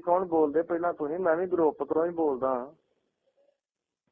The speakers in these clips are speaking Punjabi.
ਕੌਣ ਬੋਲਦੇ? ਪਹਿਲਾਂ ਤੁਸੀਂ ਮੈਂ ਵੀ ਗਰੁੱਪ ਤੋਂ ਹੀ ਬੋਲਦਾ।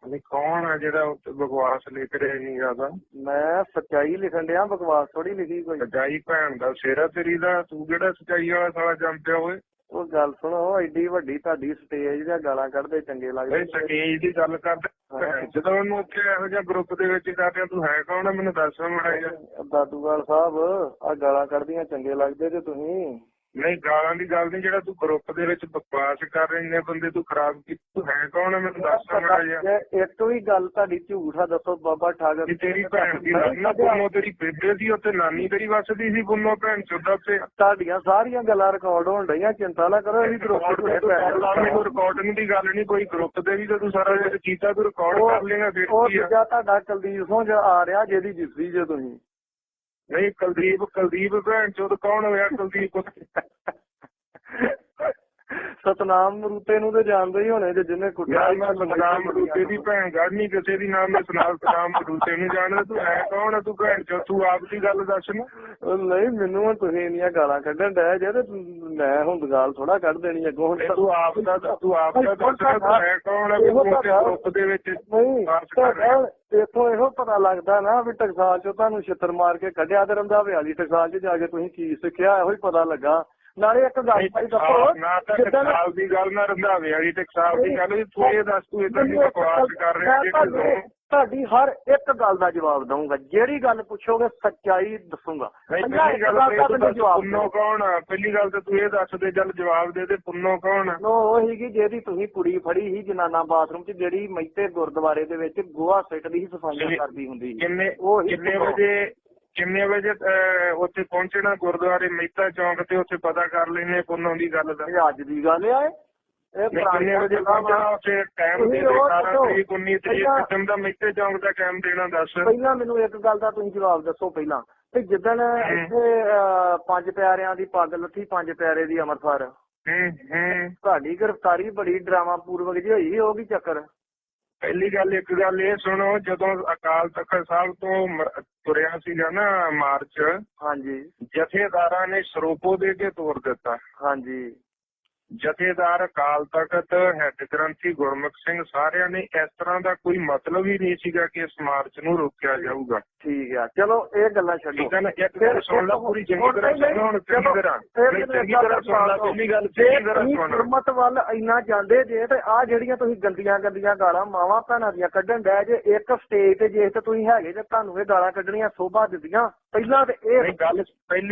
ਨਹੀਂ ਕੌਣ ਆ ਜਿਹੜਾ ਉੱਤੇ ਬਕਵਾਸ ਲਿਖ ਰਿਹਾ ਨਹੀਂ ਜ਼ਿਆਦਾ? ਮੈਂ ਸੱਚਾਈ ਲਿਖਣ ਡਿਆ ਬਕਵਾਸ ਥੋੜੀ ਲਿਖੀ ਕੋਈ। ਸਚਾਈ ਭੈਣ ਦਾ ਸਿਰਾ ਤੇਰੀ ਦਾ ਤੂੰ ਕਿਹੜਾ ਸਚਾਈ ਵਾਲਾ ਸਾਲਾ ਜੰਮ ਪਿਆ ਓਏ? ਉਹ ਗੱਲ ਸੁਣੋ ਐਡੀ ਵੱਡੀ ਤੁਹਾਡੀ ਸਟੇਜ ਦੀਆਂ ਗਾਲਾਂ ਕੱਢਦੇ ਚੰਗੇ ਲੱਗਦੇ। ਸਟੇਜ ਦੀ ਗੱਲ ਕਰਦਾ। ਜਦੋਂ ਉਹਨੂੰ ਉੱਥੇ ਇਹੋ ਜਿਹਾ ਗਰੁੱਪ ਦੇ ਵਿੱਚ ਕਰਦੇ ਤੂੰ ਹੈ ਕੌਣ ਮੈਨੂੰ ਦੱਸ ਮੜਾ ਜਾ ਦਾਦੂਵਾਲ ਸਾਹਿਬ ਆ ਗਾਲਾਂ ਕੱਢਦੀਆਂ ਚੰਗੇ ਲੱਗਦੇ ਤੇ ਤੁਸੀਂ। ਨਹੀਂ ਗਾਲਾਂ ਦੀ ਗੱਲ ਨਹੀਂ ਜਿਹੜਾ ਤੂੰ ਗਰੁੱਪ ਦੇ ਵਿੱਚ ਬਕਵਾਸ ਕਰ ਰਹੇ ਨੇ ਬੰਦੇ ਤੂੰ ਖਰਾਬ ਕੀ ਤੂੰ ਹੈ ਕੌਣ ਆ? ਮੈਨੂੰ ਦੱਸ ਮੜਾ ਜਾ ਜੇ ਇੱਕ ਵੀ ਗੱਲ ਤੁਹਾਡੀ ਝੂਠ ਦੱਸੋ ਬਾਬਾ ਠਾਗਰ ਕਿ ਤੇਰੀ ਭੈਣ ਦੀ ਨਾਨੀ ਪੁੰਨੋ ਤੇਰੀ ਬੇਬੇ ਦੀ ਉੱਤੇ ਨਾਨੀ ਤੇਰੀ ਵੱਸਦੀ ਸੀ ਪੁੰਨੋ ਭੈਣ ਚੋਦਾ ਤੇ ਤੁਹਾਡੀਆਂ ਸਾਰੀਆਂ ਗੱਲਾਂ ਰਿਕਾਰਡ ਹੋਣ ਡਈਆਂ ਚਿੰਤਾ ਨਾ ਕਰੋ ਅਸੀਂ ਗਰੁੱਪ ਪੈ ਮੈਨੂੰ ਰਿਕਾਰਡਿੰਗ ਦੀ ਗੱਲ ਨਹੀਂ ਕੋਈ ਗਰੁੱਪ ਦੇ ਵੀ ਤੇ ਤੂੰ ਸਾਰਾ ਜਿਹੜਾ ਕੀਤਾ ਤੂੰ ਰਿਕਾਰਡ ਕਰ ਲੇਗਾ ਫਿਰ ਉਹ ਕੀ ਆ? ਦੂਜਾ ਤੁਹਾਡਾ ਕੁਲਦੀਪ ਸਿੰਘ ਆ ਰਿਹਾ ਜਿਹਦੀ ਜਿੱਤੀ ਜੇ ਤੁਸੀਂ। ਨਹੀਂ ਕੁਲਦੀਪ ਕੁਲਦੀਪ ਭੈਣ ਚੋਦ ਕੌਣ ਹੋਇਆ? ਕੁਲਦੀਪ ਸਤਨਾਮ ਮਰੂਤੇ ਨੂੰ ਤੇ ਜਾਣਦੇ ਹੀ ਹੋਣੇ ਜੇ ਜਿਹਨੇ ਕੁੱਟਿਆ ਯਾਰ ਮੈਂ ਸਤਨਾਮ ਮਰੂਤੇ ਦੀ ਭੈਣ ਗੜਨੀ ਕਿਸੇ ਦੀ ਨਾਮ ਮੈਂ ਸੁਨਾਮ ਸਤਨਾਮ ਮਰੂਤੇ ਨੂੰ ਜਾਣਦਾ। ਤੂੰ ਹੈ ਕੌਣ ਤੂੰ ਭੈਣ ਚੋ ਤੂੰ ਆਪ ਦੀ ਗੱਲ ਦੱਸ ਨਾ। ਨਹੀਂ ਮੈਨੂੰ ਹੁਣ ਤੁਸੀਂ ਇੰਨੀਆਂ ਗਾਲਾਂ ਕੱਢਣ ਡਿਆ ਜੇ ਤੇ ਮੈਂ ਹੁਣ ਗਾਲ ਥੋੜਾ ਕੱਢ ਦੇਣੀ ਅੱਗੋਂ ਹੁਣ ਤੇ ਤੂੰ ਆਪ ਦਾ ਤੂੰ ਆਪ ਦਾ ਦੱਸ ਤੂੰ ਹੈ ਕੌਣ ਤੂੰ ਗਰੁੱਪ ਦੇ ਵਿੱਚ ਨਹੀਂ ਇਥੋਂ ਇਹੋ ਪਤਾ ਲੱਗਦਾ ਨਾ ਵੀ ਟਕਸਾਲ ਚੋਂ ਤੁਹਾਨੂੰ ਛਿੱਤਰ ਮਾਰ ਕੇ ਕੱਢਿਆ ਤੇ ਰੰਧਾਵੇ ਵਾਲੀ ਟਕਸਾਲ 'ਚ ਜਾ ਕੇ ਤੁਸੀਂ ਕੀ ਸਿੱਖਿਆ ਇਹੋ ਹੀ ਪਤਾ ਲੱਗਾ। ਨਾਲੇ ਇੱਕ ਗੱਲ ਭਾਈ ਦੱਸੋ ਨਾ ਤਾਂ ਟਕਸਾਲ ਦੀ ਗੱਲ ਨਾ ਰੰਧਾਵੇ ਵਾਲੀ ਟਕਸਾਲ ਦੀ ਗੱਲ ਵੀ ਤੂੰ ਇਹ ਦੱਸ ਤੂੰ ਇਦਾਂ ਦੀ ਬਕਵਾਸ ਕਰ ਰਿਹਾ ਜਿਹੜੀ ਤੂੰ ਤੁਹਾਡੀ ਹਰ ਇੱਕ ਗੱਲ ਦਾ ਜਵਾਬ ਦਊਂਗਾ। ਜਿਹੜੀ ਗੱਲ ਪੁੱਛੋਗੇ ਸੱਚਾਈ ਦੱਸੂਗਾ। ਪਹਿਲਾਂ ਗੱਲ ਦਾ ਤੇ ਤੂੰ ਮੈਨੂੰ ਦੱਸ ਜਵਾਬ ਪੁੰਨੋ ਦਿਓ। ਕੌਣ ਆ? ਪਹਿਲੀ ਗੱਲ ਤੇ ਤੂੰ ਇਹ ਦੱਸ ਦੇ ਚੱਲ ਜਵਾਬ ਦੇ ਦੇ ਪੁੰਨੋ ਕੌਣ ਨੋ ਉਹ ਸੀਗੀ ਜਿਹਦੀ ਤੁਸੀਂ ਕੁੜੀ ਫੜੀ ਸੀ ਜਨਾਨਾ ਬਾਥਰੂਮ 'ਚ ਜਿਹੜੀ ਮੈਤੇ ਗੁਰਦੁਆਰੇ ਦੇ ਵਿੱਚ ਗੋਹਾ ਸਿੱਟਦੀ ਸੀ ਸਫਾਈਆਂ ਕਰਦੀ ਹੁੰਦੀ ਸੀ। ਕਿੰਨੇ ਕਿੰਨੇ। ਵਜੇ ਕਿੰਨੇ ਵਜੇ ਉੱਥੇ ਪਹੁੰਚਣਾ? ਗੁਰਦੁਆਰੇ ਮਹਿਤਾ ਚੌਂਕ ਤੇ ਉੱਥੇ ਪਤਾ ਕਰ ਲੈਨੇ ਪੁੰਨੋ ਦੀ ਗੱਲ ਦਾ। ਇਹ ਅੱਜ ਦੀ ਗੱਲ ਆ। ਇਹ ਇਹ ਨਹੀਂ, ਕਿੰਨੇ ਪੁਰਾਣੀਆਂ ਵਜੇ ਗੱਲਾਂ ਵਾ। ਪਹੁੰਚਣਾ ਉੱਥੇ? ਟਾਈਮ ਦੇ ਤੁਸੀਂ ਦੇ ਉਹ 18 ਦੱਸੋ। ਤਰੀਕ 19 ਤਰੀਕ ਪਹਿਲਾਂ- ਕਿਸਮ ਦਾ ਮਹਿਤੇ ਚੌਂਕ ਦਾ ਟਾਈਮ ਦੇਣਾ ਦੱਸ। ਪਹਿਲਾਂ ਮੈਨੂੰ ਇੱਕ ਗੱਲ ਦਾ ਤੁਸੀਂ ਜਵਾਬ ਦੱਸੋ ਪਹਿਲਾਂ। ਤੇ ਜਿੱਦਣ ਇੱਥੇ ਅਹ, ਪੰਜ ਪਿਆਰਿਆਂ ਦੀ ਪੱਗ ਲੱਥੀ ਪੰਜ ਪਿਆਰੇ ਦੀ ਅੰਮ੍ਰਿਤਸਰ। ਹੂੰ ਹੂੰ। ਤੁਹਾਡੀ ਗ੍ਰਿਫਤਾਰੀ ਬੜੀ ਡਰਾਮਾ ਪੂਰਵਕ ਜੀ ਹੋਈ ਉਹ ਕੀ ਚੱਕਰ? ਪਹਿਲੀ ਗੱਲ ਇੱਕ ਗੱਲ ਇਹ ਸੁਣੋ ਜਦੋਂ ਅਕਾਲ ਤਖਤ ਸਾਹਿਬ ਤੋਂ ਤੁਰਿਆ ਸੀਗਾ ਨਾ ਮਾਰਚ ਹਾਂਜੀ। ਜਥੇਦਾਰਾਂ ਨੇ ਸਰੋਪੋ ਦੇ ਕੇ ਤੋੜ ਦਿੱਤਾ। ਹਾਂਜੀ। ਜਥੇਦਾਰ ਅਕਾਲ ਤਖਤ ਹੈੱਡ ਗ੍ਰੰਥੀ ਗੁਰਮੁਖ ਸਿੰਘ ਸਾਰਿਆਂ ਨੇ ਇਸ ਤਰ੍ਹਾਂ ਦਾ ਕੋਈ ਮਤਲਬ ਹੀ ਨਹੀਂ ਸੀਗਾ ਕਿ ਇਸ ਮਾਰਚ ਨੂੰ ਰੋਕਿਆ ਜਾਊਗਾ। ਠੀਕ ਆ। ਚਲੋ ਇਹ ਗੱਲਾਂ ਛੱਡੋ। ਠੀਕ ਹੈ ਨਾ ਇੱਕ ਗੱਲ ਸੁਣ ਲੈ ਪੂਰੀ ਚੰਗੀ ਹੁਣ ਤਰ੍ਹਾਂ ਨਹੀਂ, ਸੁਣ ਹੁਣ ਚੰਗੀ ਚਲੋ, ਤਰ੍ਹਾਂ। ਫਿਰ ਨਹੀਂ, ਮੈਨੂੰ ਚੰਗੀ ਇੱਕ ਤਰ੍ਹਾਂ ਸੁਣ ਲੈ ਪਹਿਲੀ ਗੱਲ ਚੰਗੀ ਤਰ੍ਹਾਂ ਤੁਸੀਂ ਸੁਣ। ਗੁਰਮਤ ਵੱਲ ਇੰਨਾ ਜਾਂਦੇ ਜੇ ਤੇ ਆ ਜਿਹੜੀਆਂ ਤੁਸੀਂ ਗੰਦੀਆਂ ਗੰਦੀਆਂ ਗਾਲਾਂ ਮਾਵਾਂ ਭੈਣਾਂ ਦੀਆਂ ਕੱਢਣ ਡੈ ਜੇ ਇੱਕ ਸਟੇਜ ਤੇ ਜੇ ਤੇ ਤੁਸੀਂ ਹੈਗੇ ਜੇ ਤੁਹਾਨੂੰ ਇਹ ਗਾਲਾਂ ਕੱਢਣੀਆਂ ਸੋਭਾ ਦਿੰਦੀਆਂ ਪਹਿਲਾਂ ਤੇ ਇਹ ਗੱਲ ਪਹਿਲੀ